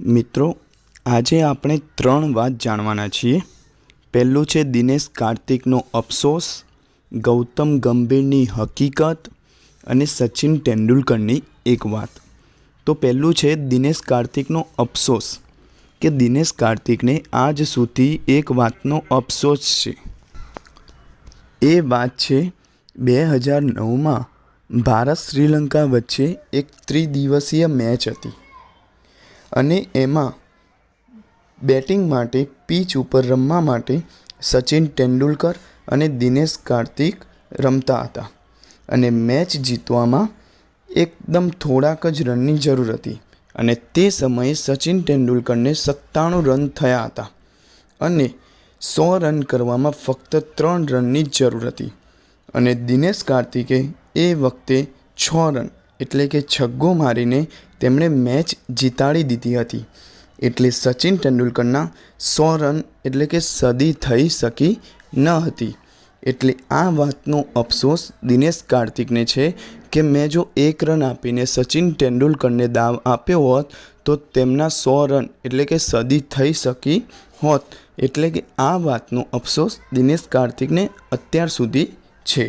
મિત્રો, આજે આપણે ત્રણ વાત જાણવાના છીએ. પહેલું છે દિનેશ કાર્તિકનો અફસોસ, ગૌતમ ગંભીરની હકીકત અને સચિન તેંડુલકરની એક વાત. તો પહેલું છે દિનેશ કાર્તિકનો અફસોસ, કે દિનેશ કાર્તિકને આજ સુધી એક વાતનો અફસોસ છે. એ વાત છે બે હજાર નવમાં ભારત શ્રીલંકા વચ્ચે એક ત્રિદિવસીય મેચ હતી. અને એમાં બેટિંગ માટે, પીચ ઉપર રમવા માટે સચિન તેંડુલકર અને દિનેશ કાર્તિક રમતા હતા. અને મેચ જીતવામાં એકદમ થોડાક જ રનની જરૂર હતી. અને તે સમયે સચિન તેંડુલકરને સત્તાણું રન થયા હતા. અને સો રન કરવામાં ફક્ત ત્રણ રનની જરૂર હતી. અને દિનેશ કાર્તિકે એ વખતે છ રન, એટલે કે છગ્ગો મારીને તેમણે મેચ જીતાડી દીધી હતી. એટલે સચિન તેંડુલકરના સો રન એટલે કે સદી થઈ શકી ન હતી. એટલે આ વાતનો અફસોસ દિનેશ કાર્તિકને છે કે મેં જો એક રન આપીને સચિન તેંડુલકરને દાવ આપ્યો હોત, તો તેમના સો રન એટલે કે સદી થઈ શકી હોત. એટલે કે આ વાતનો અફસોસ દિનેશ કાર્તિકને અત્યાર સુધી છે.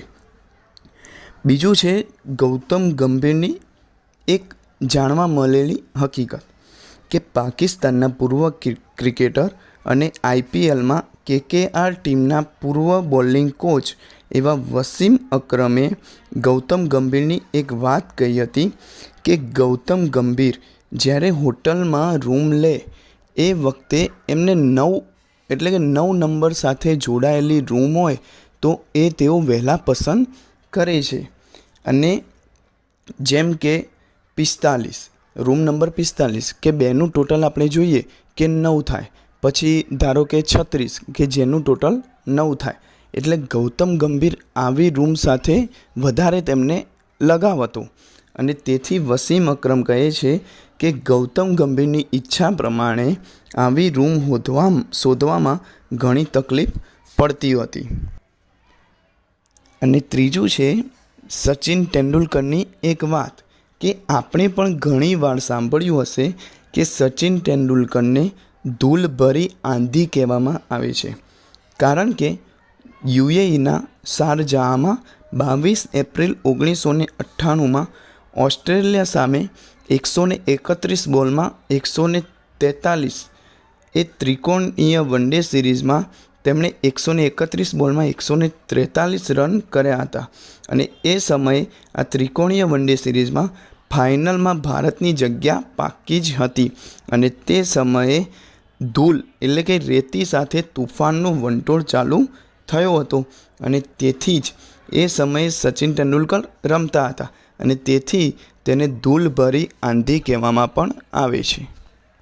બીજું છે ગૌતમ ગંભીરની એક જાણવા મળેલી હકીકત કે પાકિસ્તાનના પૂર્વ ક્રિ- ક્રિકેટર અને આઈપીએલમાં કેકેઆર ટીમના પૂર્વ બોલિંગ કોચ એવા વસીમ અક્રમે ગૌતમ ગંભીરની એક વાત કહી હતી કે ગૌતમ ગંભીર જ્યારે હોટલમાં રૂમ લે એ વખતે એમને નવ, એટલે કે નવ નંબર સાથે જોડાયેલી રૂમ હોય તો એ તેઓ વહેલા પસંદ કરે છે. અને જેમ કે પિસ્તાલીસ. રૂમ નંબર પિસ્તાલીસ. કે બેનું ટોટલ આપણે જોઈએ કે નવ થાય. પછી ધારો કે છત્રીસ, કે જેનું ટોટલ નવ થાય. એટલે ગૌતમ ગંભીર આવી રૂમ સાથે વધારે તેમને લગાવ હતો અને તેથી વસીમ અકરમ કહે છે કે ગૌતમ ગંભીરની ઈચ્છા પ્રમાણે આવી રૂમ હોધવા, શોધવામાં ઘણી તકલીફ પડતી હતી. અને ત્રીજું છે, સચિન તેંડુલકરની એક વાત. કે આપણે પણ ઘણી વાર સાંભળ્યું હશે કે સચિન તેંડુલકરને ધૂલભરી આંધી કહેવામાં આવે છે. કારણ કે યુએઈના શારજહામાં બાવીસ એપ્રિલ ઓગણીસો ને અઠ્ઠાણુંમાં ઓસ્ટ્રેલિયા સામે એકસો ને એકત્રીસ બોલમાં એકસો ને તેતાલીસ એ ત્રિકોણીય વનડે સિરીઝમાં તેમણે એકસો એકત્રીસ બોલમાં એકસો ત્રેતાલીસ રન કર્યા હતા. અને એ સમયે આ ત્રિકોણીય વનડે સિરીઝમાં ફાઇનલમાં ભારતની જગ્યા પાકી જ હતી. અને તે સમયે ધૂલ એટલે કે રેતી સાથે તુફાનનું વંટોળ ચાલુ થયો હતો. અને તેથી જ એ સમયે સચિન તેંડુલકર રમતા હતા. અને તેથી તેને ધૂળભરી આંધી કહેવામાં પણ આવે છે.